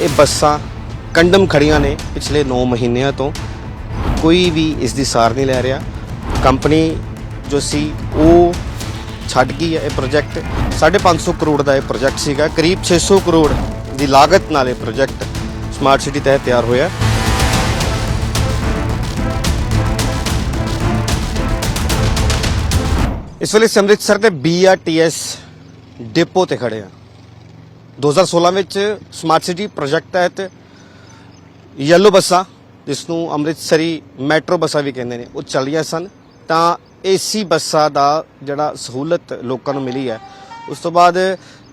ਇਹ ਬੱਸਾਂ ਕੰਡਮ ਖੜੀਆਂ ਨੇ ਪਿਛਲੇ 9 ਮਹੀਨਿਆਂ ਤੋਂ। ਕੋਈ ਵੀ ਇਸ ਦੀ ਸਾਰ ਨਹੀਂ ਲੈ ਰਿਹਾ। ਕੰਪਨੀ ਜੋ ਸੀ, ਉਹ ਛੱਡ ਗਈ ਹੈ ਇਹ ਪ੍ਰੋਜੈਕਟ। 550 ਕਰੋੜ ਦਾ ਇਹ ਪ੍ਰੋਜੈਕਟ ਸੀਗਾ। ਕਰੀਬ 600 ਕਰੋੜ ਦੀ ਲਾਗਤ ਨਾਲ ਇਹ ਪ੍ਰੋਜੈਕਟ ਸਮਾਰਟ ਸਿਟੀ ਤਹਿਤ ਤਿਆਰ ਹੋਇਆ। ਇਸ ਵੇਲੇ ਅਸੀਂ ਅੰਮ੍ਰਿਤਸਰ ਦੇ BRTS ਡਿਪੋ ਤੇ ਖੜੇ ਆ 2016 ਵਿੱਚ ਸਮਾਰਟ ਸਿਟੀ ਪ੍ਰੋਜੈਕਟ ਤਹਿਤ ਯੈਲੋ ਬੱਸਾਂ ਜਿਸ ਨੂੰ ਅੰਮ੍ਰਿਤਸਰੀ ਮੈਟਰੋ ਬੱਸਾਂ ਵੀ ਕਹਿੰਦੇ ਨੇ, ਉਹ ਚੱਲੀਆਂ ਸਨ। ਤਾਂ ਏਸੀ ਬੱਸਾਂ ਦਾ ਜਿਹੜਾ ਸਹੂਲਤ ਲੋਕਾਂ ਨੂੰ ਮਿਲੀ ਹੈ, ਉਸ ਤੋਂ ਬਾਅਦ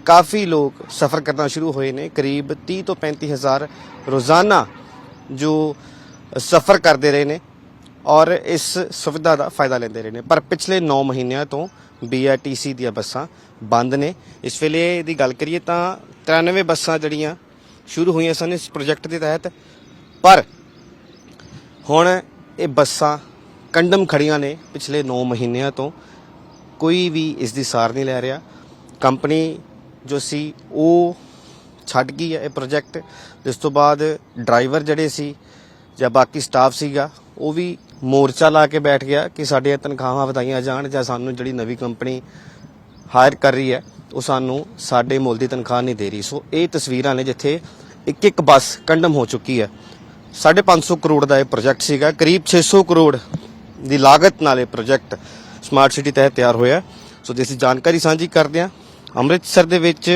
ਕਾਫੀ ਲੋਕ ਸਫ਼ਰ ਕਰਨਾ ਸ਼ੁਰੂ ਹੋਏ ਨੇ। ਕਰੀਬ 30 ਤੋਂ 35 ਹਜ਼ਾਰ ਰੋਜ਼ਾਨਾ ਜੋ ਸਫ਼ਰ ਕਰਦੇ ਰਹੇ ਨੇ ਔਰ ਇਸ ਸੁਵਿਧਾ ਦਾ ਫਾਇਦਾ ਲੈਂਦੇ ਰਹੇ ਨੇ। ਪਰ ਪਿਛਲੇ 9 ਮਹੀਨਿਆਂ ਤੋਂ BRTC ਦੀਆਂ ਬੱਸਾਂ ਬੰਦ ਨੇ। ਇਸ ਵੇਲੇ ਦੀ ਗੱਲ ਕਰੀਏ ਤਾਂ 93 ਬੱਸਾਂ ਜਿਹੜੀਆਂ ਸ਼ੁਰੂ ਹੋਈਆਂ ਸਨ ਇਸ ਪ੍ਰੋਜੈਕਟ ਦੇ ਤਹਿਤ। ਪਰ ਹੁਣ ਇਹ ਬੱਸਾਂ ਕੰਡਮ ਖੜੀਆਂ ਨੇ ਪਿਛਲੇ 9 ਮਹੀਨਿਆਂ ਤੋਂ। ਕੋਈ ਵੀ ਇਸ ਦੀ ਸਾਰ ਨਹੀਂ ਲੈ ਰਿਹਾ। ਕੰਪਨੀ ਜੋ ਸੀ, ਉਹ ਛੱਡ ਗਈ ਹੈ ਇਹ ਪ੍ਰੋਜੈਕਟ ਜਿਸ ਤੋਂ ਬਾਅਦ ਡਰਾਈਵਰ ਜਿਹੜੇ ਸੀ ਜਾਂ ਬਾਕੀ ਸਟਾਫ ਸੀਗਾ, ਉਹ ਵੀ ਮੋਰਚਾ ਲਾ ਕੇ ਬੈਠ ਗਿਆ ਕਿ ਸਾਡੀਆਂ ਤਨਖਾਹਾਂ ਵਧਾਈਆਂ ਜਾਣ ਜਾਂ ਸਾਨੂੰ ਜਿਹੜੀ ਨਵੀਂ ਕੰਪਨੀ ਹਾਇਰ ਕਰ ਰਹੀ ਹੈ। ਉਹ ਸਾਨੂੰ ਸਾਡੇ ਮੁੱਲ ਦੀ ਤਨਖਾਹ ਨਹੀਂ ਦੇ ਰਹੀ। ਸੋ ਇਹ ਤਸਵੀਰਾਂ ਨੇ ਜਿੱਥੇ ਇੱਕ ਇੱਕ ਬੱਸ ਕੰਡਮ ਹੋ ਚੁੱਕੀ ਹੈ। 550 ਕਰੋੜ ਦਾ ਇਹ ਪ੍ਰੋਜੈਕਟ ਸੀਗਾ। ਕਰੀਬ 600 ਕਰੋੜ ਦੀ ਲਾਗਤ ਨਾਲ ਇਹ ਪ੍ਰੋਜੈਕਟ ਸਮਾਰਟ ਸਿਟੀ ਤਹਿਤ ਤਿਆਰ ਹੋਇਆ। ਸੋ ਜਿਸ ਦੀ ਜਾਣਕਾਰੀ ਸਾਂਝੀ ਕਰਦੇ ਹਾਂ, ਅੰਮ੍ਰਿਤਸਰ ਦੇ ਵਿੱਚ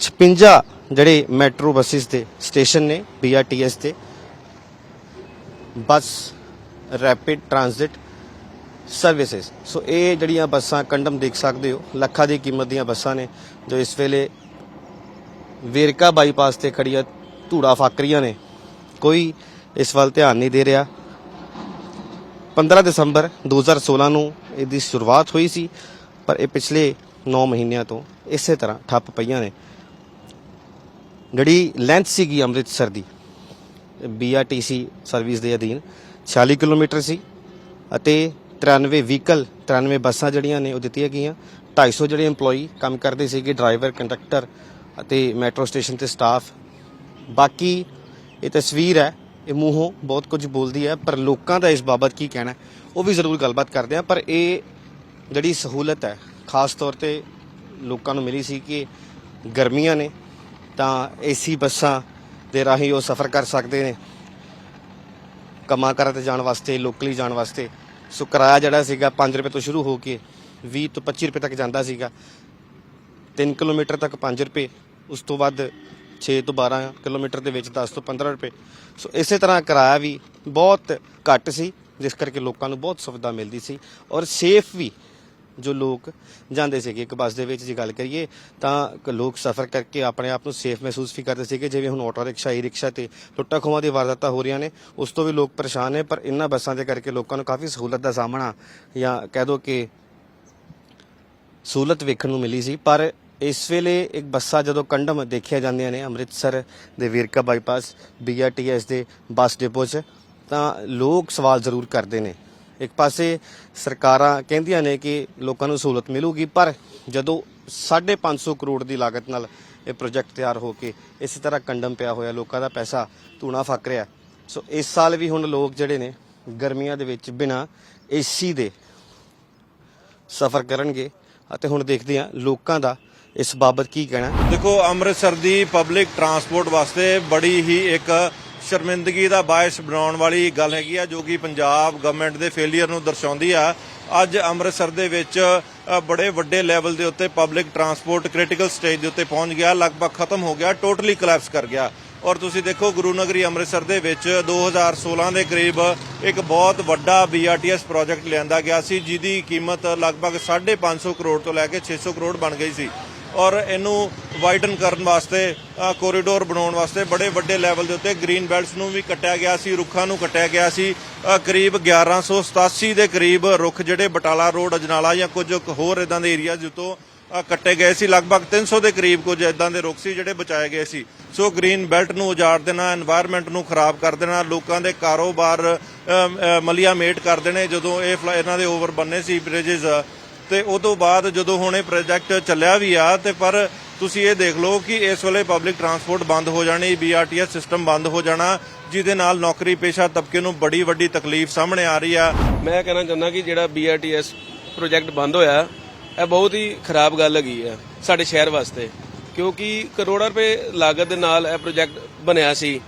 56 ਜਿਹੜੇ ਮੈਟਰੋ ਬੱਸਿਸ ਦੇ ਸਟੇਸ਼ਨ ਨੇ BRTS ਦੇ, bus rapid transit services so ਇਹ ਜਿਹੜੀਆਂ ਬੱਸਾਂ ਕੰਡਮ ਦੇਖ ਸਕਦੇ ਹੋ, ਲੱਖਾਂ ਦੀ ਕੀਮਤ ਦੀਆਂ ਬੱਸਾਂ ਨੇ, ਜੋ ਇਸ ਵੇਲੇ ਵੇਰਕਾ ਬਾਈਪਾਸ ਤੇ ਖੜੀਆਂ ਧੂੜਾ ਫਾਕਰੀਆਂ ਨੇ। ਕੋਈ ਇਸ ਵੱਲ ਧਿਆਨ ਨਹੀਂ ਦੇ ਰਿਹਾ। 15 ਦਸੰਬਰ 2016 ਨੂੰ ਇਹਦੀ ਸ਼ੁਰੂਆਤ ਹੋਈ ਸੀ, ਪਰ ਇਹ ਪਿਛਲੇ 9 ਮਹੀਨਿਆਂ ਤੋਂ ਇਸੇ ਤਰ੍ਹਾਂ ਠੱਪ ਪਈਆਂ ਨੇ। ਜਿਹੜੀ ਲੈਂਥ ਸੀਗੀ ਅੰਮ੍ਰਿਤਸਰ ਦੀ BRTC ਸਰਵਿਸ ਦੇ ਅਧੀਨ 46 ਕਿਲੋਮੀਟਰ ਸੀ ਅਤੇ 93 ਵਹੀਕਲ 93 ਬੱਸਾਂ ਜਿਹੜੀਆਂ ਨੇ ਉਹ ਦਿੱਤੀਆਂ ਗਈਆਂ। 250 ਜਿਹੜੇ EMPLOYE ਕੰਮ ਕਰਦੇ ਸੀਗੇ ਡਰਾਈਵਰ ਕੰਡਕਟਰ ਅਤੇ ਮੈਟਰੋ ਸਟੇਸ਼ਨ ਤੇ ਸਟਾਫ ਬਾਕੀ ਇਹ ਤਸਵੀਰ ਹੈ, ਇਹ ਮੂੰਹੋਂ ਬਹੁਤ ਕੁਝ ਬੋਲਦੀ ਹੈ, ਪਰ ਲੋਕਾਂ ਦਾ ਇਸ ਬਾਬਤ ਕੀ ਕਹਿਣਾ ਉਹ ਵੀ ਜ਼ਰੂਰ ਗੱਲਬਾਤ ਕਰਦੇ ਆ ਪਰ ਇਹ ਜਿਹੜੀ ਸਹੂਲਤ ਹੈ, ਖਾਸ ਤੌਰ ਤੇ ਲੋਕਾਂ ਨੂੰ ਮਿਲੀ ਸੀ ਕਿ ਗਰਮੀਆਂ ਨੇ ਤਾਂ ਏਸੀ ਬੱਸਾਂ ਦੇ ਰਾਹੀਂ ਉਹ ਸਫ਼ਰ ਕਰ ਸਕਦੇ ਨੇ। ਕੰਮਾਂ ਕਾਰਾਂ ਤੇ ਜਾਣ ਵਾਸਤੇ ਲੋਕਲੀ ਜਾਣ ਵਾਸਤੇ। ਸੋ ਕਿਰਾਇਆ ਜਿਹੜਾ ਸੀਗਾ 5 ਰੁਪਏ ਤੋਂ ਸ਼ੁਰੂ ਹੋ ਕੇ 20 ਤੋਂ 25 ਰੁਪਏ ਤੱਕ ਜਾਂਦਾ ਸੀਗਾ। 3 ਕਿਲੋਮੀਟਰ ਤੱਕ 5 ਰੁਪਏ, ਉਸ ਤੋਂ ਬਾਅਦ 6 ਤੋਂ 12 ਕਿਲੋਮੀਟਰ ਦੇ ਵਿੱਚ 10 ਤੋਂ 15 ਰੁਪਏ। ਸੋ ਇਸੇ ਤਰ੍ਹਾਂ ਕਿਰਾਇਆ ਵੀ ਬਹੁਤ ਘੱਟ ਸੀ, ਜਿਸ ਕਰਕੇ ਲੋਕਾਂ ਨੂੰ ਬਹੁਤ ਸੁਵਿਧਾ ਮਿਲਦੀ ਸੀ। ਔਰ ਸੇਫ ਵੀ ਜੋ ਲੋਕ ਜਾਂਦੇ ਸੀਗੇ, ਇੱਕ ਬੱਸ ਦੇ ਵਿੱਚ ਜੇ ਗੱਲ ਕਰੀਏ, ਤਾਂ ਲੋਕ ਸਫ਼ਰ ਕਰਕੇ ਆਪਣੇ ਆਪ ਨੂੰ ਸੇਫ ਮਹਿਸੂਸ ਵੀ ਕਰਦੇ ਸੀਗੇ, ਜਿਵੇਂ ਹੁਣ ਆਟੋ ਰਿਕਸ਼ਾ ਈ ਰਿਕਸ਼ਾ ਤੇ ਲੁੱਟਾਂ ਖੋਹਾਂ ਦੀ ਵਾਰਦਾਤਾਂ ਹੋ ਰਹੀਆਂ ਨੇ, ਉਸ ਤੋਂ ਵੀ ਲੋਕ ਪਰੇਸ਼ਾਨ ਨੇ, ਪਰ ਇਹਨਾਂ ਬੱਸਾਂ ਦੇ ਕਰਕੇ ਲੋਕਾਂ ਨੂੰ ਕਾਫੀ ਸਹੂਲਤ ਦਾ ਸਾਹਮਣਾ ਜਾਂ ਕਹਿ ਦੋ ਕਿ ਸਹੂਲਤ ਵੇਖਣ ਨੂੰ ਮਿਲੀ ਸੀ। ਪਰ ਇਸ ਵੇਲੇ ਇੱਕ ਬੱਸਾਂ ਜਦੋਂ ਕੰਡਮ ਦੇਖਿਆ ਜਾਂਦੀਆਂ ਨੇ, ਅੰਮ੍ਰਿਤਸਰ ਦੇ ਵੀਰਕਾ ਬਾਈਪਾਸ BRTS ਦੇ ਬੱਸ ਡਿਪੋ 'ਚ, ਤਾਂ ਲੋਕ ਸਵਾਲ ਜ਼ਰੂਰ ਕਰਦੇ ਨੇ। ਇੱਕ ਪਾਸੇ ਸਰਕਾਰਾਂ ਕਹਿੰਦੀਆਂ ਨੇ ਕਿ ਲੋਕਾਂ ਨੂੰ ਸਹੂਲਤ ਮਿਲੂਗੀ, ਪਰ ਜਦੋਂ 550 ਕਰੋੜ ਦੀ ਲਾਗਤ ਨਾਲ ਇਹ ਪ੍ਰੋਜੈਕਟ ਤਿਆਰ ਹੋ ਕੇ ਇਸੇ ਤਰ੍ਹਾਂ ਕੰਡਮ ਪਿਆ ਹੋਇਆ, ਲੋਕਾਂ ਦਾ ਪੈਸਾ ਧੂਣਾ ਫੱਕ ਰਿਹਾ। ਸੋ ਇਸ ਸਾਲ ਵੀ ਹੁਣ ਲੋਕ ਜਿਹੜੇ ਨੇ ਗਰਮੀਆਂ ਦੇ ਵਿੱਚ ਬਿਨਾ ਏਸੀ ਦੇ ਸਫ਼ਰ ਕਰਨਗੇ ਅਤੇ ਹੁਣ ਦੇਖਦੇ ਹਾਂ ਲੋਕਾਂ ਦਾ ਇਸ ਬਾਬਤ ਕੀ ਕਹਿਣਾ। ਦੇਖੋ, ਅੰਮ੍ਰਿਤਸਰ ਦੀ ਪਬਲਿਕ ਟਰਾਂਸਪੋਰਟ ਵਾਸਤੇ ਬੜੀ ਹੀ ਇੱਕ ਸ਼ਰਮਿੰਦਗੀ ਦਾ ਬਾਇਸ ਬਣਾਉਣ ਵਾਲੀ ਗੱਲ ਹੈਗੀ ਆ ਜੋ ਕਿ ਪੰਜਾਬ ਗਵਰਨਮੈਂਟ ਦੇ ਫੇਲਿਅਰ ਨੂੰ ਦਰਸਾਉਂਦੀ ਆ। ਅੱਜ ਅੰਮ੍ਰਿਤਸਰ ਦੇ ਵਿੱਚ ਬੜੇ ਵੱਡੇ ਲੈਵਲ ਦੇ ਉੱਤੇ ਪਬਲਿਕ ਟਰਾਂਸਪੋਰਟ ਕ੍ਰਿਟੀਕਲ ਸਟੇਜ ਦੇ ਉੱਤੇ ਪਹੁੰਚ ਗਿਆ, ਲਗਭਗ ਖਤਮ ਹੋ ਗਿਆ ਟੋਟਲੀ ਕੋਲੈਪਸ ਕਰ ਗਿਆ। ਔਰ ਤੁਸੀਂ ਦੇਖੋ ਗੁਰੂ ਨਗਰੀ ਅੰਮ੍ਰਿਤਸਰ ਦੇ ਵਿੱਚ 2016 ਦੇ ਕਰੀਬ ਇੱਕ ਬਹੁਤ ਵੱਡਾ BRTS ਪ੍ਰੋਜੈਕਟ ਲਿਆਂਦਾ ਗਿਆ ਸੀ, ਜਿਹਦੀ ਕੀਮਤ ਲਗਭਗ 550 ਕਰੋੜ ਤੋਂ ਲੈ ਕੇ 600 ਕਰੋੜ ਬਣ ਗਈ ਸੀ। ਔਰ ਇਹਨੂੰ ਵਾਈਡਨ ਕਰਨ ਵਾਸਤੇ ਕੋਰੀਡੋਰ ਬਣਾਉਣ ਵਾਸਤੇ ਬੜੇ ਵੱਡੇ ਲੈਵਲ ਦੇ ਉੱਤੇ ਗ੍ਰੀਨ ਬੈਲਟਸ ਨੂੰ ਵੀ ਕੱਟਿਆ ਗਿਆ ਸੀ, ਰੁੱਖਾਂ ਨੂੰ ਕੱਟਿਆ ਗਿਆ ਸੀ। ਕਰੀਬ 1187 ਦੇ ਕਰੀਬ ਰੁੱਖ ਜਿਹੜੇ ਬਟਾਲਾ ਰੋਡ, ਅਜਨਾਲਾ ਜਾਂ ਕੁਝ ਹੋਰ ਇਦਾਂ ਦੇ ਏਰੀਆ ਜਿੱਤੋਂ ਕੱਟੇ ਗਏ ਸੀ। ਲਗਭਗ 300 ਦੇ ਕਰੀਬ ਕੁਝ ਇਦਾਂ ਦੇ ਰੁੱਖ ਸੀ ਜਿਹੜੇ ਬਚਾਏ ਗਏ ਸੀ। ਸੋ ਗ੍ਰੀਨ ਬੈਲਟ ਨੂੰ ਉਜਾੜ ਦੇਣਾ এনवायरमेंट ਨੂੰ ਖਰਾਬ ਕਰ ਦੇਣਾ, ਲੋਕਾਂ ਦੇ ਕਾਰੋਬਾਰ ਮਲੀਆ ਮੇਟ ਕਰ ਦੇਣੇ, ਜਦੋਂ ਇਹ ਇਹਨਾਂ ਦੇ ਓਵਰ ਬੰਨੇ ਸੀ ਬ੍ਰਿਜਸ ਤੇ ਉਹ ਤੋਂ ਬਾਅਦ ਜਦੋਂ ਹੁਣ ਇਹ ਪ੍ਰੋਜੈਕਟ ਚੱਲਿਆ ਵੀ ਆ, ਤੇ ਪਰ ਤੁਸੀਂ ਇਹ ਦੇਖ ਲਓ ਕਿ ਇਸ ਵੇਲੇ ਪਬਲਿਕ ਟਰਾਂਸਪੋਰਟ ਬੰਦ ਹੋ ਜਾਣੀ ਬੀਆਰਟੀਐਸ ਸਿਸਟਮ ਬੰਦ ਹੋ ਜਾਣਾ, ਜਿਹਦੇ ਨਾਲ ਨੌਕਰੀ ਪੇਸ਼ਾ ਤਬਕੇ ਨੂੰ ਬੜੀ ਵੱਡੀ ਤਕਲੀਫ ਸਾਹਮਣੇ ਆ ਰਹੀ ਆ। ਮੈਂ ਕਹਿਣਾ ਚਾਹੁੰਦਾ ਕਿ ਜਿਹੜਾ BRTS ਪ੍ਰੋਜੈਕਟ ਬੰਦ ਹੋਇਆ, ਇਹ ਬਹੁਤ ਹੀ ਖਰਾਬ ਗੱਲ ਹੈਗੀ ਆ ਸਾਡੇ ਸ਼ਹਿਰ ਵਾਸਤੇ। ਕਿਉਂਕਿ ਕਰੋੜਾਂ ਰੁਪਏ ਲਾਗਤ ਦੇ ਨਾਲ ਇਹ ਪ੍ਰੋਜੈਕਟ ਬਣਿਆ ਸੀ।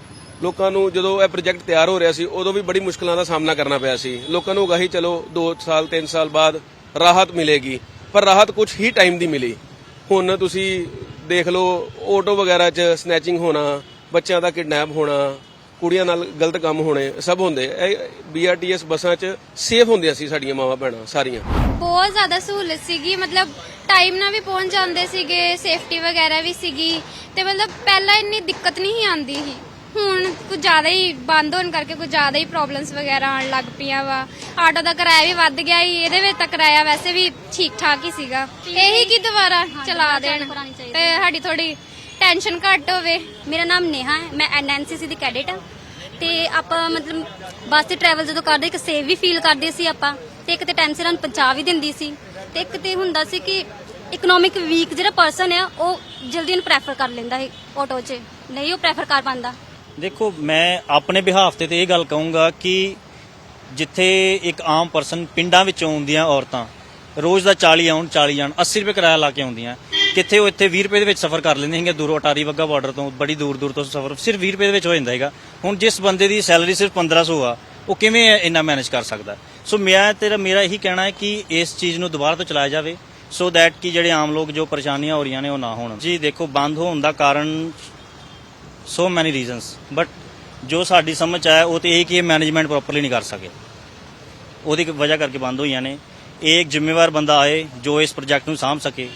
ਲੋਕਾਂ ਨੂੰ ਜਦੋਂ ਇਹ ਪ੍ਰੋਜੈਕਟ ਤਿਆਰ ਹੋ ਰਿਹਾ ਸੀ, ਉਦੋਂ ਵੀ ਬੜੀ ਮੁਸ਼ਕਲਾਂ ਦਾ ਸਾਹਮਣਾ ਕਰਨਾ ਪਿਆ ਸੀ। ਲੋਕਾਂ ਨੂੰ ਉਗਾਹੀ ਚਲੋ 2 ਸਾਲ 3 ਸਾਲ ਬਾਅਦ ਰਾਹਤ ਮਿਲੇਗੀ, ਪਰ ਰਾਹਤ ਕੁਝ ਹੀ ਟਾਈਮ ਦੀ ਮਿਲੀ। ਹੁਣ ਤੁਸੀਂ ਦੇਖ ਲਓ ਆਟੋ ਵਗੈਰਾ 'ਚ ਸਨੈਚਿੰਗ ਹੋਣਾ, ਬੱਚਿਆਂ ਦਾ ਕਿਡਨੈਪ ਹੋਣਾ, ਕੁੜੀਆਂ ਨਾਲ ਗਲਤ ਕੰਮ ਹੋਣੇ, ਸਭ ਹੁੰਦੇ। ਇਹ BRTS ਬੱਸਾਂ 'ਚ ਸੇਫ ਹੁੰਦੀਆਂ ਸੀ ਸਾਡੀਆਂ ਮਾਵਾਂ ਭੈਣਾਂ, ਸਾਰੀਆਂ। ਬਹੁਤ ਜ਼ਿਆਦਾ ਸਹੂਲਤ ਸੀਗੀ, ਮਤਲਬ ਟਾਈਮ ਨਾਲ ਵੀ ਪਹੁੰਚ ਜਾਂਦੇ ਸੀਗੇ ਸੇਫਟੀ ਵਗੈਰਾ ਵੀ ਸੀਗੀ, ਤੇ ਮਤਲਬ ਪਹਿਲਾਂ ਇੰਨੀ ਦਿੱਕਤ ਨਹੀਂ ਆਉਂਦੀ ਸੀ। ਹੁਣ ਕੁਝ ਜ਼ਿਆਦਾ ਹੀ ਬੰਦ ਹੋਣ ਕਰਕੇ ਕੁਝ ਜ਼ਿਆਦਾ ਹੀ ਪ੍ਰੋਬਲਮਸ ਵਗੈਰਾ ਆਉਣ ਲੱਗ ਪਈਆਂ ਵਾ। ਆਟੋ ਦਾ ਕਿਰਾਇਆ ਵੀ ਵੱਧ ਗਿਆ ਹੀ ਇਹਦੇ ਵਿੱਚ ਤਾਂ ਕਿਰਾਇਆ ਵੈਸੇ ਵੀ ਠੀਕ ਠਾਕ ਹੀ ਸੀਗਾ। ਇਹੀ ਕਿ ਦੁਬਾਰਾ ਚਲਾ ਦੇਣ। ਤੇ ਸਾਡੀ ਥੋੜੀ ਟੈਨਸ਼ਨ ਘੱਟ ਹੋਵੇ। ਮੇਰਾ ਨਾਮ ਨੇਹਾ ਹੈ ਮੈਂ ਐਨਐਨਸੀਸੀ ਦੀ ਕੈਡੇਟ ਹਾਂ। ਤੇ ਆਪਾਂ ਮਤਲਬ ਬੱਸ ਤੇ ਟਰੈਵਲ ਜਦੋਂ ਕਰਦੇ ਇੱਕ ਸੇਵ ਵੀ ਫੀਲ ਕਰਦੇ ਸੀ ਆਪਾਂ। ਤੇ ਇੱਕ ਤੇ ਟਾਈਮ ਸਿਰ ਸਾਨੂੰ ਪਹੁੰਚਾ ਵੀ ਦਿੰਦੀ ਸੀ। ਤੇ ਇੱਕ ਤੇ ਹੁੰਦਾ ਸੀ ਕਿ ਇਕਨੋਮਿਕ ਵੀਕ ਜਿਹੜਾ ਪਰਸਨ ਹੈ ਉਹ ਜਲਦੀ ਉਹਨੂੰ ਪ੍ਰੈਫਰ ਕਰ ਲੈਂਦਾ ਹੈ ਆਟੋ 'ਚ। ਨਹੀਂ ਉਹ ਪ੍ਰੈਫਰ ਕਰ ਪਾਉਂਦਾ। ਦੇਖੋ, ਮੈਂ ਆਪਣੇ ਬਿਹਾਫ ਤੇ ਤੇ ਇਹ ਗੱਲ ਕਹੂੰਗਾ ਕਿ ਜਿੱਥੇ ਇੱਕ ਆਮ ਪਰਸਨ ਪਿੰਡਾਂ ਵਿੱਚੋਂ ਆਉਂਦੀਆਂ ਔਰਤਾਂ, ਰੋਜ਼ ਦਾ 40 ਆਉਣ 40 ਜਾਣ 80 ਰੁਪਏ ਕਿਰਾਇਆ ਲਾ ਕੇ ਆਉਂਦੀਆਂ। ਕਿੱਥੇ ਉਹ ਇੱਥੇ 20 ਰੁਪਏ ਦੇ ਵਿੱਚ ਸਫ਼ਰ ਕਰ ਲੈਂਦੇ ਹੈਗੇ ਦੂਰੋਂ ਅਟਾਰੀ ਵੱਗਾ ਬਾਰਡਰ ਤੋਂ, ਬੜੀ ਦੂਰ ਦੂਰ ਤੋਂ ਸਫ਼ਰ, ਸਿਰਫ 20 ਰੁਪਏ ਦੇ ਵਿੱਚ ਹੋ ਜਾਂਦਾ ਹੈਗਾ ਹੁਣ ਜਿਸ ਬੰਦੇ ਦੀ ਸੈਲਰੀ ਸਿਰਫ 1500 ਆ, ਉਹ ਕਿਵੇਂ ਇੰਨਾ ਮੈਨੇਜ ਕਰ ਸਕਦਾ? ਸੋ ਮੈਂ ਤੇਰਾ, ਮੇਰਾ ਇਹੀ ਕਹਿਣਾ ਹੈ ਕਿ ਇਸ ਚੀਜ਼ ਨੂੰ ਦੁਬਾਰਾ ਤੋਂ ਚਲਾਇਆ ਜਾਵੇ ਸੋ ਦੈਟ ਕਿ ਜਿਹੜੇ ਆਮ ਲੋਕ ਜੋ ਪਰੇਸ਼ਾਨੀਆਂ ਹੋ ਰਹੀਆਂ ਨੇ, ਉਹ ਨਾ ਹੋਣ। ਜੀ ਦੇਖੋ, ਬੰਦ ਹੋਣ ਦਾ ਕਾਰਨ ਸੋ ਮੈਨੀ ਰੀਜ਼ਨਸ ਬਟ ਜੋ ਸਾਡੀ ਸਮਝ 'ਚ ਆਇਆ, ਉਹ ਤੇ ਇਹ ਕਿ ਮੈਨੇਜਮੈਂਟ ਪ੍ਰੋਪਰਲੀ ਨਹੀਂ ਕਰ ਸਕੇ। ਉਹਦੀ ਵਜ੍ਹਾ ਕਰਕੇ ਬੰਦ ਹੋਈਆਂ ਨੇ। ਇਹ ਇੱਕ ਜ਼ਿੰਮੇਵਾਰ ਬੰਦਾ ਆਏ, ਜੋ ਇਸ ਪ੍ਰੋਜੈਕਟ ਨੂੰ ਸਾਂਭ ਸਕੇ,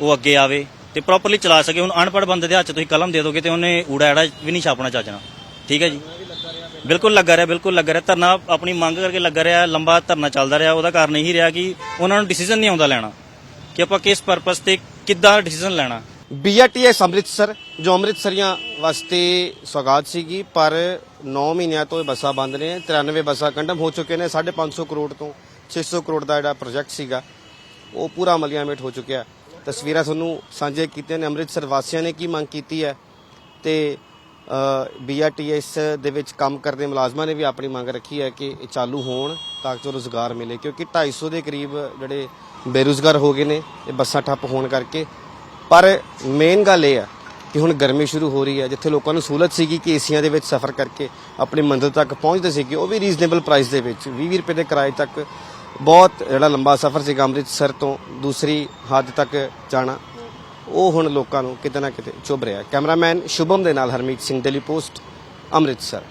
ਉਹ ਅੱਗੇ ਆਵੇ ਤੇ ਪ੍ਰੋਪਰਲੀ ਚਲਾ ਸਕੇ। ਹੁਣ ਅਨਪੜ੍ਹ ਬੰਦੇ ਦੇ ਹੱਥ 'ਚ ਤੁਸੀਂ ਕਲਮ ਦੇ ਦੋਗੇ ਤੇ ਉਹਨੇ ਊੜਾ ਐੜਾ ਵੀ ਨਹੀਂ ਛਾਪਣਾ ਚਾਚਣਾ ਠੀਕ ਹੈ ਜੀ? ਬਿਲਕੁਲ ਲੱਗਾ ਰਿਹਾ, ਬਿਲਕੁਲ ਲੱਗਾ ਰਿਹਾ। ਧਰਨਾ ਆਪਣੀ ਮੰਗ ਕਰਕੇ ਲੱਗਾ ਰਿਹਾ, ਲੰਬਾ ਧਰਨਾ ਚੱਲਦਾ ਰਿਹਾ। ਉਹਦਾ ਕਾਰਨ ਇਹੀ ਰਿਹਾ ਕਿ ਉਹਨਾਂ ਨੂੰ ਡਿਸੀਜਨ ਨਹੀਂ ਆਉਂਦਾ ਲੈਣਾ। ਕਿ ਆਪਾਂ ਕਿਸ ਪਰਪਸ ਤੇ ਕਿੱਦਾਂ ਡਿਸੀਜਨ ਲੈਣਾ। ਬੀਆਰਟੀਐਸ ਅੰਮ੍ਰਿਤਸਰ, ਜੋ ਅੰਮ੍ਰਿਤਸਰੀਆਂ ਵਾਸਤੇ ਸੌਗਾਤ ਸੀਗੀ, ਪਰ 9 ਮਹੀਨਿਆਂ ਤੋਂ ਇਹ ਬੱਸਾਂ ਬੰਦ ਨੇ 93 ਬੱਸਾਂ ਕੰਡਮ ਹੋ ਚੁੱਕੇ ਨੇ 550 ਕਰੋੜ ਤੋਂ 600 ਕਰੋੜ ਦਾ ਜਿਹੜਾ ਪ੍ਰੋਜੈਕਟ ਸੀਗਾ, ਉਹ ਪੂਰਾ ਅਮਲੀਆਮੇਟ ਹੋ ਚੁੱਕਿਆ। ਤਸਵੀਰਾਂ ਤੁਹਾਨੂੰ ਸਾਂਝੇ ਕੀਤੀਆਂ ਨੇ, ਅੰਮ੍ਰਿਤਸਰ ਵਾਸੀਆਂ ਨੇ ਕੀ ਮੰਗ ਕੀਤੀ ਹੈ ਤੇ ਬੀਆਰਟੀਐਸ ਦੇ ਵਿੱਚ ਕੰਮ ਕਰਦੇ ਮੁਲਾਜ਼ਮਾਂ ਨੇ ਵੀ ਆਪਣੀ ਮੰਗ ਰੱਖੀ ਹੈ ਕਿ ਇਹ ਚਾਲੂ ਹੋਣ ਤਾਂ ਕਿ ਰੋਜ਼ਗਾਰ ਮਿਲੇ, ਕਿਉਂਕਿ 250 ਦੇ ਕਰੀਬ ਜਿਹੜੇ ਬੇਰੁਜ਼ਗਾਰ ਹੋ ਗਏ ਨੇ, ਇਹ ਬੱਸਾਂ ਠੱਪ ਹੋਣ ਕਰਕੇ ਪਰ ਮੇਨ ਗੱਲ ਇਹ ਆ ਕਿ ਹੁਣ ਗਰਮੀ ਸ਼ੁਰੂ ਹੋ ਰਹੀ ਹੈ, ਜਿੱਥੇ ਲੋਕਾਂ ਨੂੰ ਸਹੂਲਤ ਸੀਗੀ ਕਿ ਏਸੀਆਂ ਦੇ ਵਿੱਚ ਸਫ਼ਰ ਕਰਕੇ ਆਪਣੀ ਮੰਜ਼ਿਲ ਤੱਕ ਪਹੁੰਚਦੇ ਸੀਗੇ, ਉਹ ਵੀ ਰੀਜ਼ਨੇਬਲ ਪ੍ਰਾਈਸ ਦੇ ਵਿੱਚ 20 ਰੁਪਏ ਦੇ ਕਿਰਾਏ ਤੱਕ ਬਹੁਤ ਜਿਹੜਾ ਲੰਬਾ ਸਫ਼ਰ ਸੀਗਾ ਅੰਮ੍ਰਿਤਸਰ ਤੋਂ ਦੂਸਰੀ ਹੱਦ ਤੱਕ ਜਾਣਾ, ਉਹ ਹੁਣ ਲੋਕਾਂ ਨੂੰ ਕਿਤੇ ਨਾ ਕਿਤੇ ਚੁੱਭ ਰਿਹਾ ਕੈਮਰਾਮੈਨ ਸ਼ੁਭਮ ਦੇ ਨਾਲ ਹਰਮੀਤ ਸਿੰਘ ਦਿੱਲੀ ਪੋਸਟ ਅੰਮ੍ਰਿਤਸਰ।